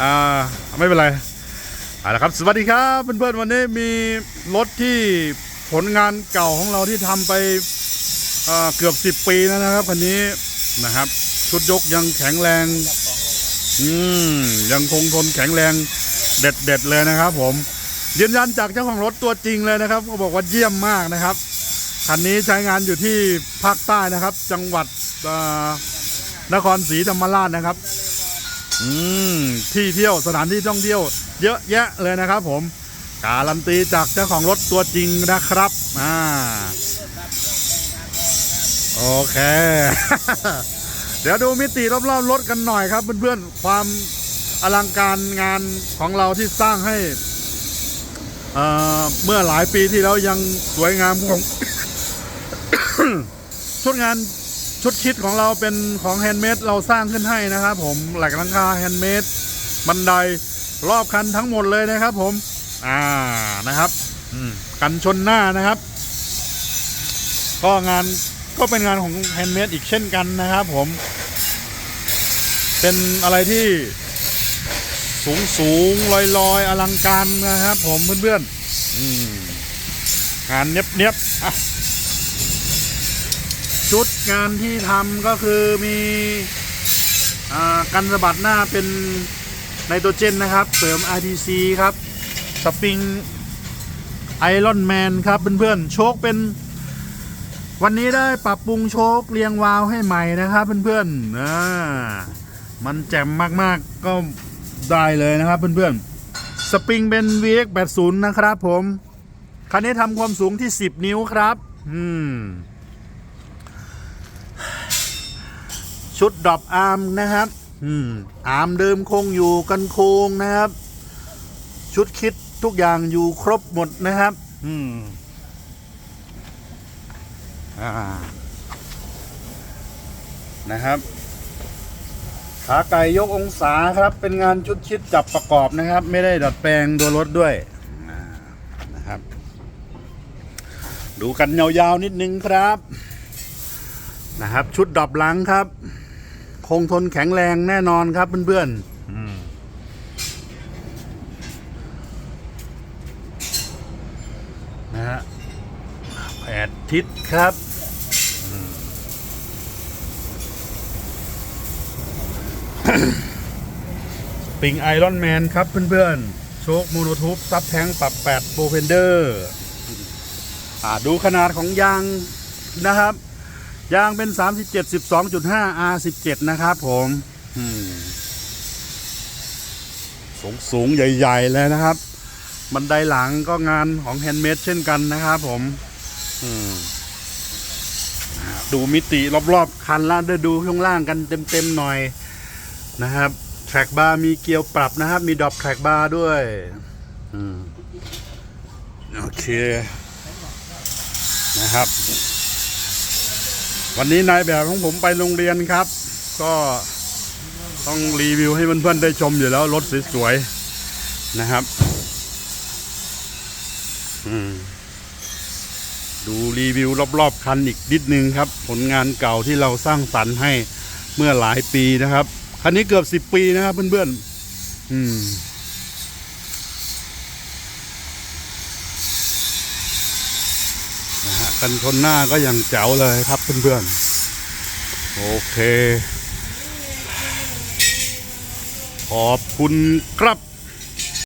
อ่าไม่เป็นไรเอาละครับสวัสดีครับเพื่อนๆวันนี้มีรถที่ผลงานเก่าของเราที่ทำไปเอ่อเกือบ 10 ปีแล้วนะครับคันนี้นะครับ ชุดยกยังแข็งแรง อืมยังคงทนแข็งแรงเด็ดเด็ดๆเลยนะครับ ผมยืนยันจากเจ้าของรถตัวจริงเลยนะครับเขาบอกว่าเยี่ยมมากนะครับคันนี้ใช้งานอยู่ที่ภาคใต้นะครับ จังหวัดนครศรีธรรมราชนะครับ อืมที่เที่ยวสถานที่ท่องเที่ยว เยอะแยะเลยนะครับ ผมการันตีจากเจ้าของรถตัวจริงนะครับอ่าโอเค เดี๋ยวดูมิติรอบๆรถกันหน่อยครับเพื่อนๆความอลังการงานของเราที่สร้างให้เเมื่อหลายปีที่แล้วยังสวยงามของชุดงาน ชุดคิดของเราเป็นของแฮนด์เมดเราสร้างขึ้นให้นะครับผมหลักหลังคาแฮนด์เมดบันไดรอบคันทั้งหมดเลยนะครับผม อ่านะครับอืมกันชนหน้านะครับ ก็งานก็เป็นงานของแฮนด์เมดอีกเช่นกันนะครับผม เป็นอะไรที่สูงสูงลอยลอยอลังการนะครับผมเพื่อนๆอืมงานเนี้ยบเนี้ยบอะ ชุดงานที่ทำก็คือมีอกันสะบัดหน้าเป็นไนโตรเจนนะครับ เสริม RTC ครับ สปริงไอรอนแมนครับเพื่อนๆ โชคเป็นวันนี้ได้ปรับปรุงโชคเรียงวาล์วให้ใหม่นะครับเพื่อนๆอ่ามันแจ่มมากๆก็ได้เลยนะครับเพื่อนๆ สปริงเป็น VX80 นะครับผม คันนี้ทำความสูงที่ 10 นิ้วครับ อืม ชุดดรอปอาร์มนะครับ อืม อาร์มเดิมคงอยู่กันโคงนะครับ ชุดคิดทุกอย่างอยู่ครบหมดนะครับ อืม อ่า นะครับ ขาไก่ยกองศาครับ เป็นงานชุดคิดจับประกอบนะครับ ไม่ได้ดัดแปลงตัวรถด้วยนะครับ ดูกันยาวๆนิดนึงครับนะครับ ชุดดรอปหลังครับ คงทนแข็งแรงแน่นอนครับเพื่อนๆอืมนะฮะแผดทิศครับอืมปิงไอรอนแมนครับเพื่อนๆ โชคโมโนทูปซับแทงปรับ8โปรเพนเดอร์ อ่าดูขนาดของยางนะครับ ยางเป็น 37 12.5 R17 นะครับผมอืมสูงสูงใหญ่ ๆ เลยนะครับ บันไดหลังก็งานของแฮนด์เมดเช่นกันนะครับผมอืมอ่าดูมิติรอบ ๆ คันล่างด้วยดูข้างล่างกันเต็ม ๆ หน่อยนะครับแทร็กบาร์มีเกียร์ปรับนะครับ มีดรอปแทร็กบาร์ด้วยอืมโอเคนะครับ วันนี้นายแบบของผมไปโรงเรียนครับ ก็ต้องรีวิวให้เพื่อนๆได้ชมอยู่แล้วรถสวยๆนะครับอืมดูรีวิวรอบๆคันอีกนิดนึงครับ ผลงานเก่าที่เราสร้างสรรค์ให้เมื่อหลายปีนะครับ คันนี้เกือบสิบปีนะครับเพื่อนๆอืม นะฮะ กันชนหน้าก็ยังแจ๋วเลยครับเพื่อนๆ โอเค ขอบคุณครับ